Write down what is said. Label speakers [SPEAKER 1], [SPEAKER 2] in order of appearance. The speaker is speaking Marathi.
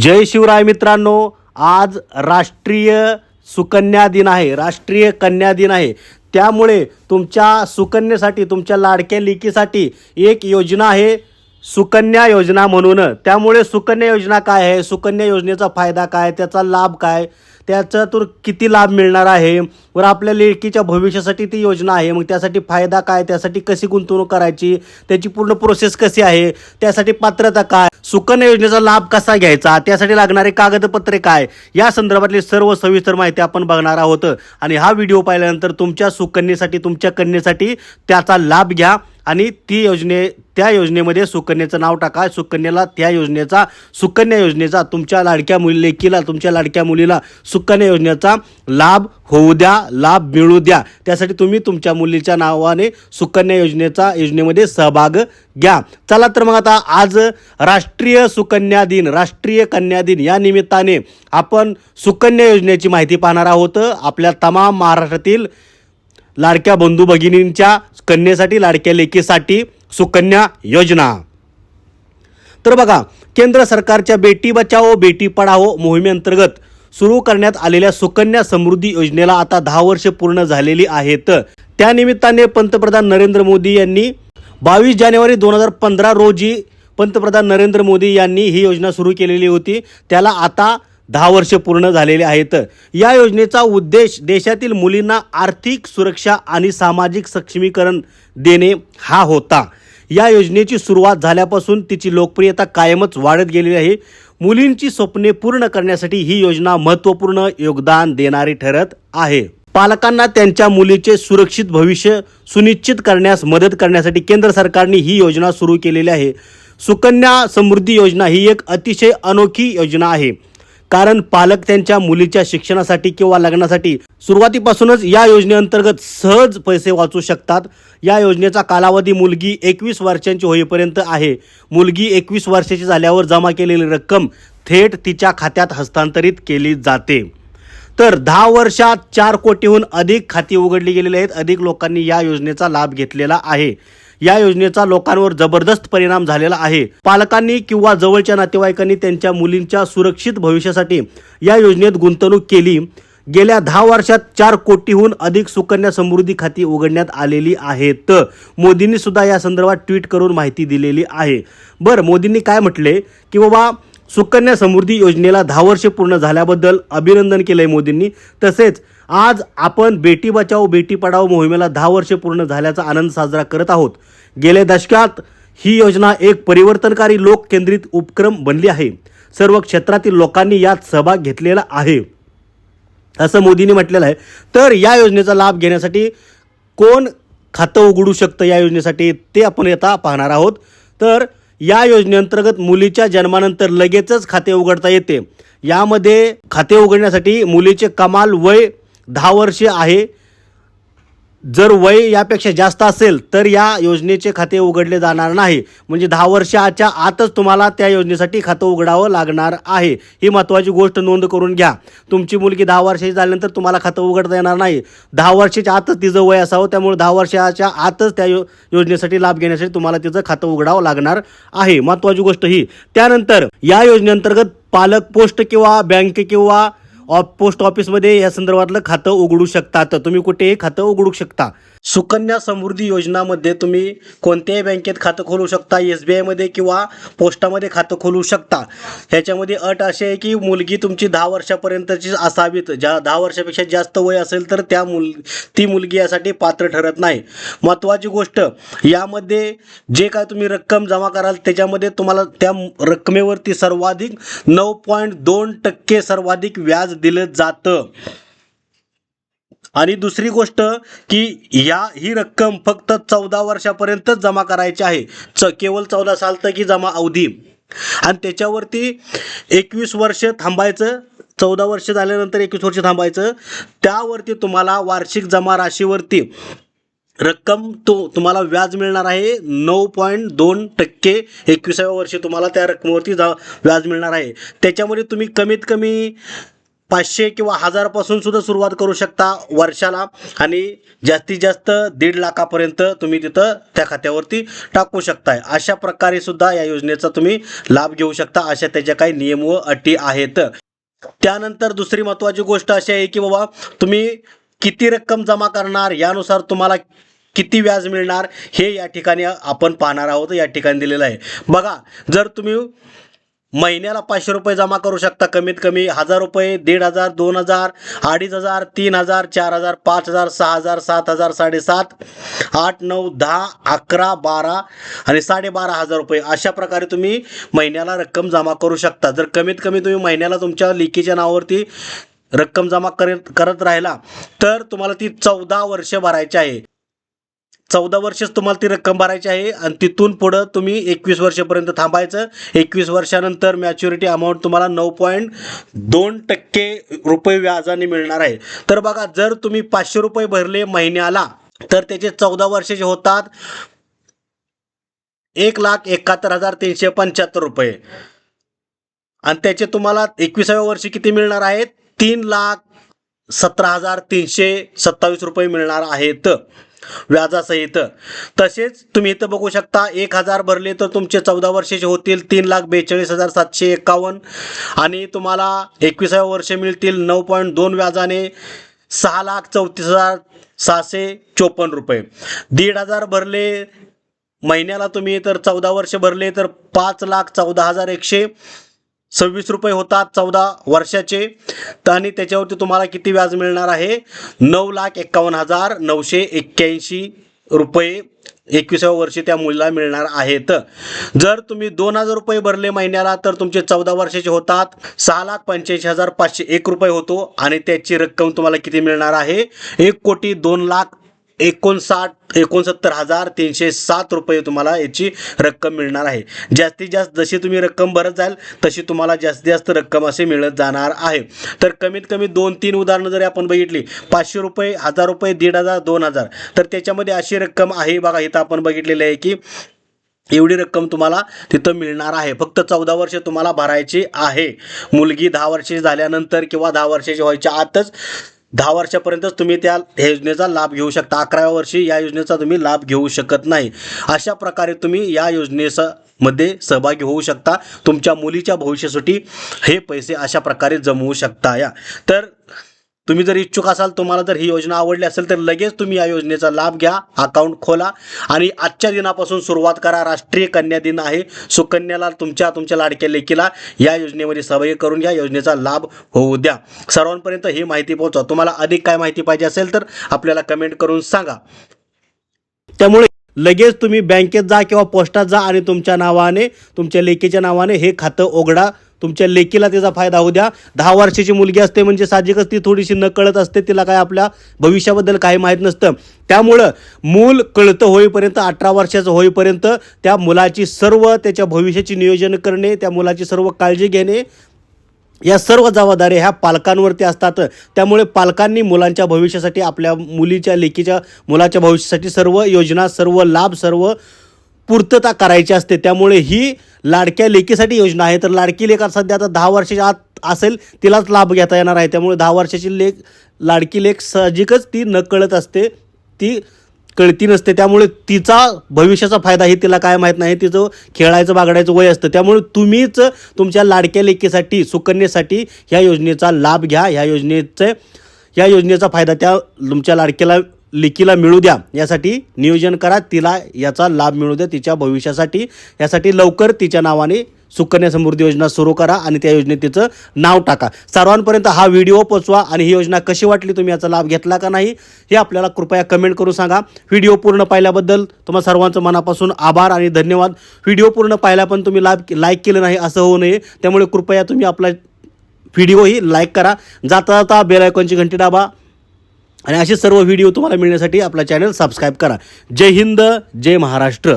[SPEAKER 1] जय शिवराय मित्रांनो आज राष्ट्रीय सुकन्या दिन आहे राष्ट्रीय कन्या दिन आहे. त्यामुळे तुमच्या सुकन्येसाठी तुमच्या लाडक्या लेकीसाठी एक योजना आहे. सुकन्या योजना म्हणून. त्यामुळे सुकन्या योजना काय आहे? सुकन्या योजनेचा फायदा काय? त्याचा लाभ काय? त्याच्यातून किती लाभ मिळणार आहे? वर आपल्या लेकीच्या भविष्यासाठी ती योजना आहे. मग त्यासाठी फायदा काय? त्यासाठी कशी गुंतवणूक करायची? त्याची पूर्ण प्रोसेस कशी आहे? त्यासाठी पात्रता काय? सुकन्या योजनेचा लाभ कसा घ्यायचा? त्यासाठी लागणारे कागदपत्रे काय? या संदर्भातली सर्व सविस्तर माहिती आपण बघणार आहोत. आणि हा व्हिडिओ पाहिल्यानंतर तुमच्या सुकन्येसाठी तुमच्या कन्येसाठी त्याचा लाभ घ्या. आणि ती योजने त्या योजनेमध्ये सुकन्याचं नाव टाका. सुकन्याला त्या योजनेचा सुकन्या योजनेचा तुमच्या लाडक्या मुली लेकीला तुमच्या लाडक्या मुलीला सुकन्या योजनेचा लाभ होऊ द्या लाभ मिळू द्या. त्यासाठी तुम्ही तुमच्या मुलीच्या नावाने सुकन्या योजनेचा योजनेमध्ये सहभाग घ्या. चला तर मग आता आज राष्ट्रीय सुकन्या दिन राष्ट्रीय कन्या दिन या निमित्ताने आपण सुकन्या योजनेची माहिती पाहणार आहोत. आपल्या तमाम महाराष्ट्रातील लाडक्या बंधू भगिनींच्या कन्येसाठी लाडक्या लेकीसाठी सुकन्या योजना. तर बघा केंद्र सरकारच्या बेटी बचाओ बेटी पढाओ मोहिमेअंतर्गत सुरू करण्यात आलेल्या सुकन्या समृद्धी योजनेला आता दहा वर्ष पूर्ण झालेली आहेत. त्यानिमित्ताने पंतप्रधान नरेंद्र मोदी यांनी बावीस जानेवारी दोन हजार पंधरा रोजी पंतप्रधान नरेंद्र मोदी यांनी ही योजना सुरू केलेली होती. त्याला आता दहा वर्ष पूर्ण झालेली आहेत. या योजनेचा उद्देश देशातील मुलींना आर्थिक सुरक्षा आणि सामाजिक सक्षमीकरण देणे हा होता. या योजनेची सुरुवात झाल्यापासून तिची लोकप्रियता कायमच वाढत गेलेली आहे. मुलींची स्वप्ने पूर्ण करण्यासाठी ही योजना महत्त्वपूर्ण योगदान देणारी ठरत आहे. पालकांना त्यांच्या मुलीचे सुरक्षित भविष्य सुनिश्चित करण्यास मदत करण्यासाठी केंद्र सरकारने ही योजना सुरू केलेली आहे. सुकन्या समृद्धी योजना ही एक अतिशय अनोखी योजना आहे. कारण पालक त्यांच्या मुलीच्या शिक्षणासाठी किंवा लग्नासाठी सुरुवातीपासूनच या योजनेअंतर्गत सहज पैसे वाचू शकतात. या योजनेचा कालावधी मुलगी एकवीस वर्षांची होईपर्यंत आहे. मुलगी एकवीस वर्षाची झाल्यावर जमा केलेली रक्कम थेट तिच्या खात्यात हस्तांतरित केली जाते. तर दहा वर्षात चार कोटीहून अधिक खाती उघडली गेलेली आहेत. अधिक लोकांनी या योजनेचा लाभ घेतलेला आहे. या योजनेचा लोकांवर जबरदस्त परिणाम झालेला आहे. पालकांनी किंवा जवळच्या नातेवाईकांनी त्यांच्या मुलींच्या सुरक्षित भविष्यासाठी या योजनेत गुंतवणूक केली. गेल्या दहा वर्षात चार कोटीहून अधिक सुकन्या समृद्धी खाती उघडण्यात आलेली आहेत. मोदींनी सुद्धा या संदर्भात ट्विट करून माहिती दिलेली आहे. बरं मोदींनी काय म्हटले? की बाबा सुकन्या समृद्धी योजनेला दहा वर्षे पूर्ण झाल्याबद्दल अभिनंदन केलंय मोदींनी. तसेच आज आपण बेटी बचाओ बेटी पढाओ मोहिमेला दहा वर्षे पूर्ण झाल्याचा आनंद साजरा करत आहोत. गेल्या दशकात ही योजना एक परिवर्तनकारी लोक केंद्रित उपक्रम बनली आहे. सर्व क्षेत्रातील लोकांनी यात सहभाग घेतलेला आहे. असं मोदींनी म्हटलेलं आहे. तर या योजनेचा लाभ घेण्यासाठी कोण खातं उघडू शकतं या योजनेसाठी ते आपण आता पाहणार आहोत. तर या योजनेअंतर्गत मुलीच्या जन्मानंतर लगेचच खाते उघडता येते. यामध्ये खाते उघडण्यासाठी मुलीचे कमाल वय दहा वर्षे आहे. जर वय यापेक्षा जास्त असेल तर या योजनेचे खाते उघडले जाणार नाही. म्हणजे दहा वर्षाच्या आतच तुम्हाला त्या योजनेसाठी खातं उघडावं लागणार आहे. ही महत्त्वाची गोष्ट नोंद करून घ्या. तुमची मुलगी दहा वर्षाची झाल्यानंतर तुम्हाला खातं उघडता येणार नाही. दहा वर्षाच्या आतच तिचं वय असावं त्यामुळे दहा वर्षाच्या आतच त्या यो योजनेसाठी लाभ घेण्यासाठी तुम्हाला तिचं खातं उघडावं लागणार आहे. महत्त्वाची गोष्ट ही. त्यानंतर या योजनेअंतर्गत पालक पोस्ट किंवा बँक किंवा ऑफ पोस्ट ऑफिसमध्ये या संदर्भातलं खातं उघडू शकता तर तुम्ही कुठेही खातं उघडू शकता. सुकन्या समृद्धी योजनामध्ये तुम्ही कोणत्याही बँकेत खातं खोलू शकता एस बी आयमध्ये किंवा पोस्टामध्ये खातं खोलू शकता. ह्याच्यामध्ये अट अशी आहे की मुलगी तुमची दहा वर्षापर्यंतची असावीत. ज्या दहा वर्षापेक्षा जास्त वय असेल तर त्या मुल ती मुलगी यासाठी पात्र ठरत नाही. महत्त्वाची गोष्ट यामध्ये जे काय तुम्ही रक्कम जमा कराल त्याच्यामध्ये तुम्हाला त्या रकमेवरती सर्वाधिक नऊ पॉईंट दोन टक्के सर्वाधिक व्याज दिलं जातं. आणि दुसरी गोष्ट की या ही रक्कम फक्त चौदा वर्षापर्यंतच जमा करायची आहे. च केवळ चौदा साल तर की जमा अवधी. आणि त्याच्यावरती एकवीस वर्ष थांबायचं चौदा वर्ष झाल्यानंतर एकवीस वर्ष थांबायचं त्यावरती तुम्हाला वार्षिक जमा राशीवरती रक्कम तो तुम्हाला व्याज मिळणार आहे. नऊ पॉईंट दोन टक्के एकविसाव्या वर्षी तुम्हाला त्या रकमेवरती जा व्याज मिळणार आहे. त्याच्यामध्ये तुम्ही कमीत कमी पाचशे किंवा हजारपासून सुद्धा सुरुवात करू शकता वर्षाला. आणि जास्तीत जास्त दीड लाखापर्यंत तुम्ही तिथं त्या खात्यावरती टाकू शकताय. अशा प्रकारे सुद्धा या योजनेचा तुम्ही लाभ घेऊ शकता अशा त्याच्या काही नियम व अटी आहेत. त्यानंतर दुसरी महत्त्वाची गोष्ट अशी आहे की बाबा तुम्ही किती रक्कम जमा करणार यानुसार तुम्हाला किती व्याज मिळणार हे या ठिकाणी आपण पाहणार आहोत या ठिकाणी दिलेलं आहे. बघा जर तुम्ही महिन्याला पाचशे रुपये जमा करू शकता. कमीत कमी हजार रुपये दीड हजार दोन हजार अडीच हजार तीन हजार चार हजार पाच हजार सहा हजार सात हजार साडेसात आठ नऊ दहा अकरा बारा आणि साडेबारा हजार रुपये. अशा प्रकारे तुम्ही महिन्याला रक्कम जमा करू शकता. जर कमीत कमी तुम्ही महिन्याला तुमच्या लेकीच्या नावावरती रक्कम जमा करत करत राहिला तर तुम्हाला ती चौदा वर्ष भरायची आहे. चौदा वर्षच तुम्हाला ती रक्कम भरायची आहे आणि तिथून पुढं तुम्ही एकवीस वर्षापर्यंत थांबायचं. एकवीस वर्षानंतर मॅच्युरिटी अमाऊंट तुम्हाला नऊ पॉईंट दोन टक्के रुपये व्याजाने मिळणार आहे. तर बघा जर तुम्ही पाचशे रुपये भरले महिन्याला तर त्याचे चौदा वर्षाचे होतात एक लाख एकाहत्तर हजार तीनशे पंच्याहत्तर रुपये. आणि त्याचे तुम्हाला एकविसाव्या वर्षी किती मिळणार आहेत? तीन लाख सतरा हजार तीनशे सत्तावीस रुपये मिळणार आहेत. व्याजासहित. तसेच तुम्ही इथं बघू शकता एक हजार भरले तर तुमचे चौदा वर्षाचे होतील तीन लाख बेचाळीस हजार सातशे एकावन्न. आणि तुम्हाला एकविसाव्या वर्ष मिळतील नऊ पॉईंट दोन व्याजाने सहा लाख चौतीस हजार सहाशे चोपन्न रुपये. दीड हजार भरले महिन्याला तुम्ही तर चौदा वर्ष भरले तर पाच लाख चौदा हजार एकशे सव्वीस रुपये होतात चौदा वर्षाचे. तर आणि त्याच्यावरती तुम्हाला किती व्याज मिळणार आहे? नऊ लाख एक्कावन्न हजार नऊशे एक्क्याऐंशी रुपये. एकविसाव्या वर्षी त्या मुलीला मिळणार आहेत. जर तुम्ही दोन हजार रुपये भरले महिन्याला तर तुमचे चौदा वर्षाचे होतात. सहा लाख पंच्याऐंशी हजार पाचशे एक रुपये होतो. आणि त्याची रक्कम तुम्हाला किती मिळणार आहे? एक कोटी दोन लाख एकोणसाठ एकोणसत्तर हजार तीनशे सात रुपये तुम्हाला याची रक्कम मिळणार आहे. जास्तीत जास्त जशी तुम्ही रक्कम भरत जाल तशी तुम्हाला जास्तीत जास्त रक्कम असे मिळत जाणार आहे. तर कमीत कमी दोन तीन उदाहरणं जरी आपण बघितली पाचशे रुपये हजार रुपये दीड हजार दोन हजार तर त्याच्यामध्ये अशी रक्कम आहे बघा इथं आपण बघितलेली आहे की एवढी रक्कम तुम्हाला तिथं मिळणार आहे. फक्त चौदा वर्ष तुम्हाला भरायची आहे. मुलगी दहा वर्षाची झाल्यानंतर किंवा दहा वर्षाची व्हायच्या आतच दहा वर्षापर्यंतच तुम्ही त्या योजनेचा लाभ घेऊ शकता. अकराव्या वर्षी या योजनेचा तुम्ही लाभ घेऊ शकत नाही. अशा प्रकारे तुम्ही या योजनेचा मध्ये सहभागी होऊ शकता. तुमच्या मुलीच्या भविष्यासाठी हे पैसे अशा प्रकारे जमवू शकता या. तर तुम्ही जर इच्छुक असाल तुम्हाला जर ही योजना आवडली असेल तर लगेच तुम्ही या योजनेचा लाभ घ्या अकाउंट खोला आणि आजच्या दिनापासून सुरुवात करा. राष्ट्रीय कन्या दिन आहे. सुकन्याला तुमच्या तुमच्या लाडक्या लेकीला या योजनेमध्ये सहभागी करून या योजनेचा लाभ होऊ द्या. सर्वांपर्यंत ही माहिती पोहोचवा. तुम्हाला अधिक काय माहिती पाहिजे असेल तर आपल्याला कमेंट करून सांगा. त्यामुळे लगेच तुम्ही बँकेत जा किंवा पोस्टात जा आणि तुमच्या नावाने तुमच्या लेकीच्या नावाने हे खातं उघडा. तुमच्या लेकीला त्याचा फायदा होऊ द्या. दहा वर्षाची मुलगी असते म्हणजे साहजिकच ती थोडीशी न कळत असते तिला काय आपल्या भविष्याबद्दल काही माहीत नसतं. त्यामुळं मूल कळतं होईपर्यंत अठरा वर्षाचं होईपर्यंत त्या मुलाची सर्व त्याच्या भविष्याची नियोजन करणे त्या मुलाची सर्व काळजी घेणे या सर्व जबाबदाऱ्या ह्या पालकांवरती असतात. त्यामुळे पालकांनी मुलांच्या भविष्यासाठी आपल्या मुलीच्या लेकीच्या मुलाच्या भविष्यासाठी सर्व योजना सर्व लाभ सर्व पूर्तता करायची असते. त्यामुळे ही लाडक्या लेकीसाठी योजना आहे. तर लाडकी लेख सध्या आता दहा वर्षाच्या आत असेल तिलाच लाभ घेता येणार आहे. त्यामुळे दहा वर्षाची लेख लाडकी लेख साहजिकच ती न कळत असते ती कळती नसते. त्यामुळे तिचा भविष्याचा फायदा ही तिला काय माहीत नाही. तिचं खेळायचं बागडायचं वय असतं. त्यामुळे तुम्हीच तुमच्या लाडक्या लेकीसाठी सुकन्येसाठी ह्या योजनेचा लाभ घ्या. ह्या योजनेचं या योजनेचा फायदा त्या तुमच्या लाडक्याला लिकीला मिळू द्या. यासाठी नियोजन करा. तिला याचा लाभ मिळू द्या तिच्या भविष्यासाठी. यासाठी लवकर तिच्या नावाने सुकन्या समृद्धी योजना सुरू करा आणि त्या योजनेत तिचं नाव टाका. सर्वांपर्यंत हा व्हिडिओ पोचवा आणि ही योजना कशी वाटली तुम्ही याचा लाभ घेतला का नाही हे आपल्याला कृपया कमेंट करून सांगा. व्हिडिओ पूर्ण पाहिल्याबद्दल तुम्हा सर्वांचं मनापासून आभार आणि धन्यवाद. व्हिडिओ पूर्ण पाहिला पण तुम्ही लाभ लाईक केलं नाही असं होऊ नये. त्यामुळे कृपया तुम्ही आपला व्हिडिओही लाईक करा. जाता जाता बेल आयकॉनची घंटी दाबा. आणि असे सर्व व्हिडिओ तुम्हाला मिळण्यासाठी आपला चॅनल सबस्क्राईब करा. जय हिंद जय महाराष्ट्र.